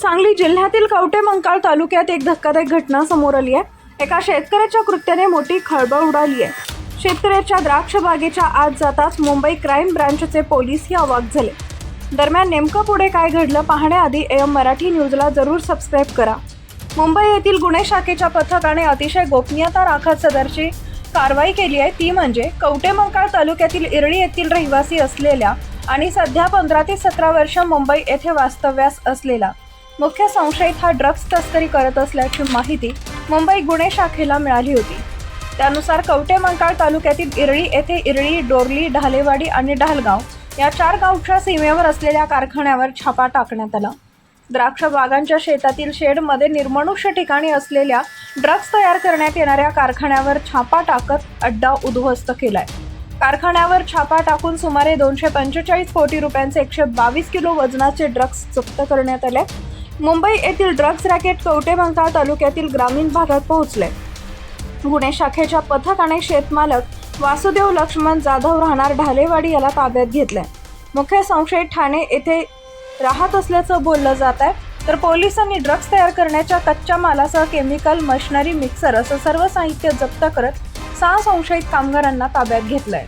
सांगली जिल्ह्यातील कवटे मंकाळ तालुक्यात एक धक्कादायक घटना समोर आली आहे. एका शेतकऱ्याच्या कृत्याने मोठी खळबळ उडाली आहे. शेतकऱ्याच्या द्राक्ष बागेच्या आत जाताच मुंबई क्राईम ब्रांचचे पोलीसही अवाक झाले. दरम्यान नेमकं पुढे काय घडलं पाहण्याआधी एम मराठी न्यूजला जरूर सबस्क्राईब करा. मुंबई येथील गुन्हे शाखेच्या पथकाने अतिशय गोपनीयता राखत सदरची कारवाई केली आहे. ती म्हणजे कवटे मंकाळ तालुक्यातील इरळी येथील रहिवासी असलेल्या आणि सध्या पंधरा ते सतरा वर्ष मुंबई येथे वास्तव्यास असलेला मुख्य संशयित हा ड्रग्ज तस्करी करत असल्याची माहिती मुंबई गुन्हे शाखेला मिळाली होती. त्यानुसार कवटे मंकाळ तालुक्यातील इरळी येथे इरळी डोरली ढालेवाडी आणि ढालगाव या चार गावच्या सीमेवर असलेल्या कारखान्यावर छापा टाकण्यात आला. द्राक्ष बागांच्या शेतातील शेडमध्ये निर्मनुष्य ठिकाणी असलेल्या ड्रग्ज तयार करण्यात येणाऱ्या कारखान्यावर छापा टाकत अड्डा उद्ध्वस्त केलाय. कारखान्यावर छापा टाकून सुमारे दोनशे पंचेचाळीस कोटी रुपयांचे एकशे बावीस किलो वजनाचे ड्रग्ज जप्त करण्यात आले. मुंबई येथील ड्रग्ज रॅकेट कवटे मंकाळ तालुक्यातील ग्रामीण भागात पोहोचले. गुन्हे शाखेच्या पथकाने शेतमालक वासुदेव लक्ष्मण जाधव राहणार ढालेवाडी याला ताब्यात घेतलंय मुख्य संशयित ठाणे येथे राहत असल्याचं बोललं जात आहे. तर पोलिसांनी ड्रग्ज तयार करण्याच्या कच्च्या मालासह केमिकल मशिनरी मिक्सर असं सर्व साहित्य जप्त करत सहा संशयित कामगारांना ताब्यात घेतलंय.